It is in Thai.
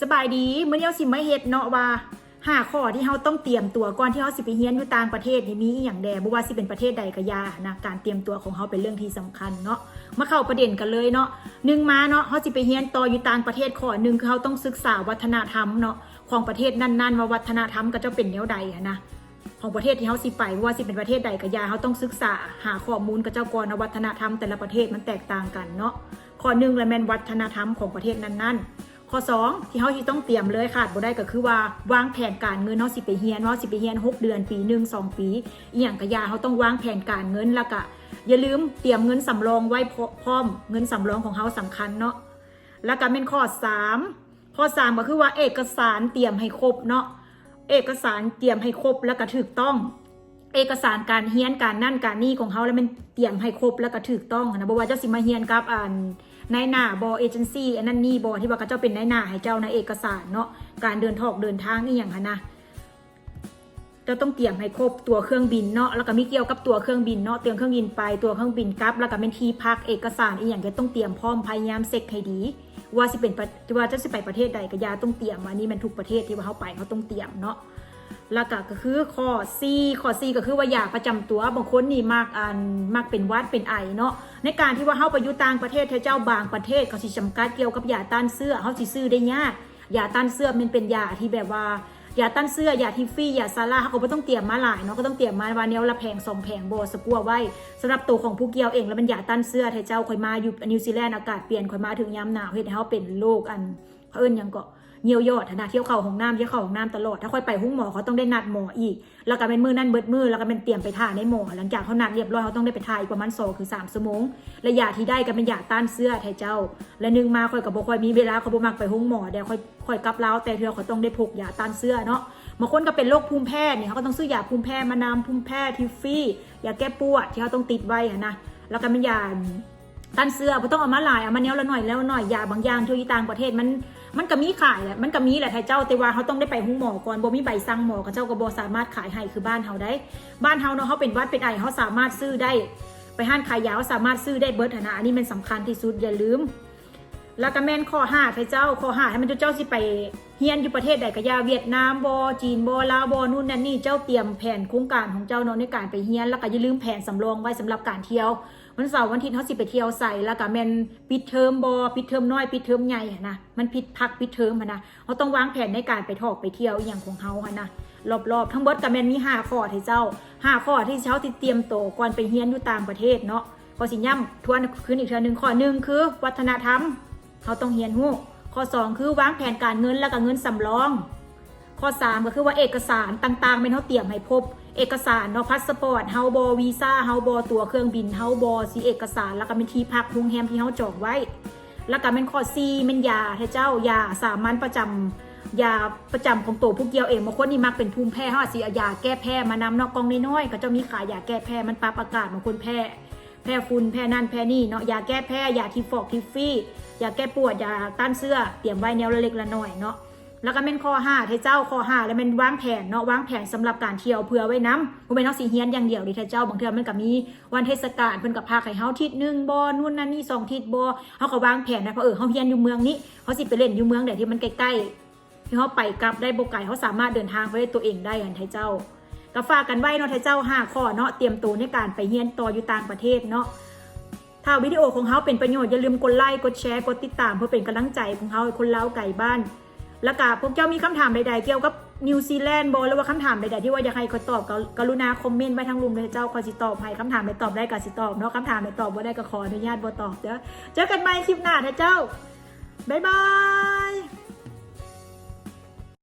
สบายดีเมื้อนี้เฮาสิมาเฮ็ดเนาะว่าห้าข้อที่เฮาต้องเตรียมตัวก่อนที่เฮาสิไปเรียนอยู่ต่างประเทศนี่มีอีหยังแดบ่ว่าสิเป็นประเทศใดก็ยานะการเตรียมตัวของเฮาเป็นเรื่องที่สำคัญเนาะมาเข้าประเด็นกันเลยเนาะหนึ่งมาเนาะเฮาสิไปเรียนต่ออยู่ต่างประเทศข้อหนึ่งคือเฮาต้องศึกษาวัฒนธรรมเนาะของประเทศนั้นๆว่าวัฒนธรรมก็จะเป็นแนวใดอะนะของประเทศที่เขาสิไปว่าสิเป็นประเทศใดก็ยาเขาต้องศึกษาหาข้อมูลกับเจ้าก่อนวัฒนธรรมแต่ละประเทศมันแตกต่างกันเนาะข้อหนึ่งและแมนวัฒนธรรมของประเทศนั้นๆ ข้อสองที่เขาที่ต้องเตรียมเลยขาดบ่ได้ก็คือว่าวางแผนการเงินเขาสิไปเฮียนว่าสิไปเฮียนหกเดือนปีหนึ่งสองปีอีหยังก็ยาเขาต้องวางแผนการเงินแล้วก็อย่าลืมเตรียมเงินสำรองไว้พร้อมเงินสำรองของเขาสำคัญเนาะแล้วก็เป็นข้อสามข้อสามก็คือว่าเอกสารเตรียมให้ครบเนาะเอกสารเตรียมให้ครบแล้วก็ถูกต้อง เอกสารการเฮียนการนั่นการนี่ของเขาแล้วมันเตรียมให้ครบแล้วก็ถูกต้องนะบอว่าจ้าสิมาเฮียนกับอ่าน นายหน้าบอเอเจนซี่อันนั้นนี่บอที่ว่าเขาเจ้าเป็นนายหน้าให้เจ้าในเอกสารเนาะการเดินทอกเดินทางนี่อย่างคะนะเจ้าต้องเตรียมให้ครบตัวเครื่องบินเนาะแล้วก็มีเกี่ยวกับตัวเครื่องบินเนาะเตรียมเครื่องบินไปตัวเครื่องบินกลับ แล้วก็เป็นที่พักเอกสารอีกอย่างก็ต้องเตรียมพร้อมพยายามเซ็กให้ดี ว่าสิเป็นว่าจะสิไปประเทศใดก็ยาต้องเตรียมอันนี้มันทุกประเทศที่ว่าเขาไปเขาต้องเตรียมเนาะ แล้วก็ก็คือข้อ C ข้อ C ก็คือว่ายาประจำตัวบางคนนี่มากอันมากเป็นวัดเป็นไอเนาะในการที่ว่าเฮาไปอยู่ต่างประเทศเทเจ้าบางประเทศเขาสิจำกัดเกี่ยวกับยาต้านเสื้อเฮาสิซื้อได้ยากยาต้านเสื้อมันเป็นยาที่แบบว่ายาต้านเสื้อยาทิฟฟี่ยาซาร่าเขาก็บ่ต้องเตรียมมาหลายเนาะก็ต้องเตรียมมาว่าแนวละแพงสองแพงบ่สกัวไว้สำหรับตัวของผู้เกี่ยวเองแล้วมันยาต้านเสื้อไทเจ้าคอยมาอยู่นิวซีแลนด์อากาศเปลี่ยนคอยมาถึงยามหนาวเฮ็ดให้เฮาเป็นโรคอันเอิ้นยังเก็ เหี่ยวยอดนะเที่ยวเข่าของน้ำเที่ยวเข่าของน้ำตลอด ถ้าค่อยไปหุ้งหมอเขาต้องได้นัดหมออีก แล้วก็เป็นมือนั่นเบิดมือแล้วก็เป็นเตรียมไปถ่ายในหมอ หลังจากเขานัดเรียบร้อยเขาต้องได้ไปถ่ายอีกประมาณสองคือสามชั่วโมงและยาที่ได้ก็เป็นยาต้านเสื้อไทเจ้า และนึงมาค่อยกับบ่ค่อยมีเวลาเขาบ่มักไปหุ้งหมอเดี๋ยวค่อยค่อยกลับแล้วแต่เธอเขาต้องได้พกยาต้านเสื้อเนาะบางคนก็เป็นโรคภูมิแพ้เนี่ยเขาก็ต้องซื้อยาภูมิแพ้มานำภูมิแพ้ทิฟฟี่ยาแก้ปวดที่เขาต้องติดไว้อะนะแล้วก็เป็นยาต้านเสื้อบ่ต้องเอามาหลายเอามาเนี้ยละหน่อยแล้วหน่อยยาบางอย่างที่ต่างประเทศมัน มันก็มีขายแหละมันก็มีแหละไทยเจ้าแต่ว่าเขาต้องได้ไปหุ้งหมอก่อนบ่มีใบสั่งหมอกับเจ้าก็บ่สามารถขายให้คือบ้านเฮาได้ บ้านเฮาเนาะเขาเป็นวัดเป็นไอเขาสามารถซื้อได้ ไปห้านขายยาเขาสามารถซื้อได้เบิร์ดนะอันนี้มันสำคัญที่สุดอย่าลืม แล้วก็แม่นข้อห้าไทยเจ้าข้อห้าให้มันเจ้าสิไปเฮียนอยู่ประเทศใดก็ยาเวียดนามบอจีนบอลาวบอนู่นนั่นนี่เจ้าเตรียมแผนโครงการของเจ้าเนาะในการไปเฮียนแล้วก็อย่าลืมแผนสำรองไว้สำหรับการเที่ยว วันเสาร์วันอาทิตย์เขาสิไปเที่ยวใส่แล้วก็แมนปิดเทอมบอปิดเทอมน้อยปิดเทอมใหญ่นะมันปิดพักปิดเทอมอะนะเขาต้องวางแผนในการไปทอกไปเที่ยวอย่างของเขาะนะรอบๆทั้งเบิดกับแมนมีห้าข้อที่เจ้าห้าข้อที่เช้าที่เตรียมโตก่อนไปเฮียนอยู่ต่างประเทศเนาะก็สิย่ำทวนคืนอีกเทือหนึ่งข้อหนึ่งคือ วัฒนธรรมเขาต้องเฮียนหู้ข้อ 2 คือวางแผนการเงินแล้วก็เงินสำรอง ข้อ 3 ก็คือว่าเอกสารต่างๆเป็นเขาเตรียมให้พบ เอกสารเนาะพาสปอร์ตเฮาบอวีซ่าเฮาบอตัวเครื่องบินเฮาบอสีเอกสาร แล้วก็เป็นที่พักโรงแรมที่เฮาจองไว้ แล้วก็เป็นข้อ4เป็นยาเจ้ายาสามัญประจำยาประจำของตัวผู้เกี่ยวเองบางคนนี่มักเป็นภูมิแพ้เขาอาจสิเอายาแก้แพ้มานำเนอกกองน้อยๆก็จะมีขายยาแก้แพ้มันปรับอากาศบางคนแพ้ แพ้ฝุ่นแพ้นั่นแพ้นี่เนาะยาแก้แพ้ยาทิฟอกทิฟฟี่ยาแก้ปวดยาต้านเสื้อเตรียมไว้แนวละเล็กละน้อยเนาะ แล้วก็เป็นข้อห้าเทเจ้าข้อห้าแล้วเป็นวางแผนเนาะวางแผนสำหรับการเที่ยวเผื่อไว้น้ำบ่เป็นเนาะสีเฮียนอย่างเดียวดิเทเจ้าบางเทื่อมันก็มีวันเทศกาลเพิ่นก็พาให้เฮาทิศหนึงบ่นู่นนั่นนี่สองทิศบ่เฮาก็วางแผนนะเพราะเออเฮาเฮียนอยู่เมืองนี้เฮาสิไปเล่นอยู่เมืองใดที่มันใกล้ๆที่เฮาไปกลับได้บ่ไกลเฮาสามารถเดินทางไปได้ตัวเองได้อันไทเจ้าก็ฝากกันไว้เนาะไทเจ้าห้าข้อเนาะเตรียมตัวในการไปเฮียนต่ออยู่ต่างประเทศเนาะถ้าวิดีโอของเขาเป็นประโยชน์อย่าลืมกดไลค์กดแชร์กดติดตามเพื่อเป็นกำลังใจของเขาคนเล้าไก่บ้าน แล้วก็พวกเจ้ามีคำถามใดๆเกี่ยวกับนิวซีแลนด์บอหรือว่าคำถามใดๆที่ว่าอยากให้คอยตอบก็กรุณาคอมเมนต์ไว้ทั้งรุมเลยเจ้าคอยสิตอบให้คำถามไปตอบได้ก็สิตอบเนาะคำถามไปตอบบ่ได้ก็ขออนุญาตบ่ตอบเด้อเจอกันใหม่คลิปหน้านะเจ้าบ๊ายบาย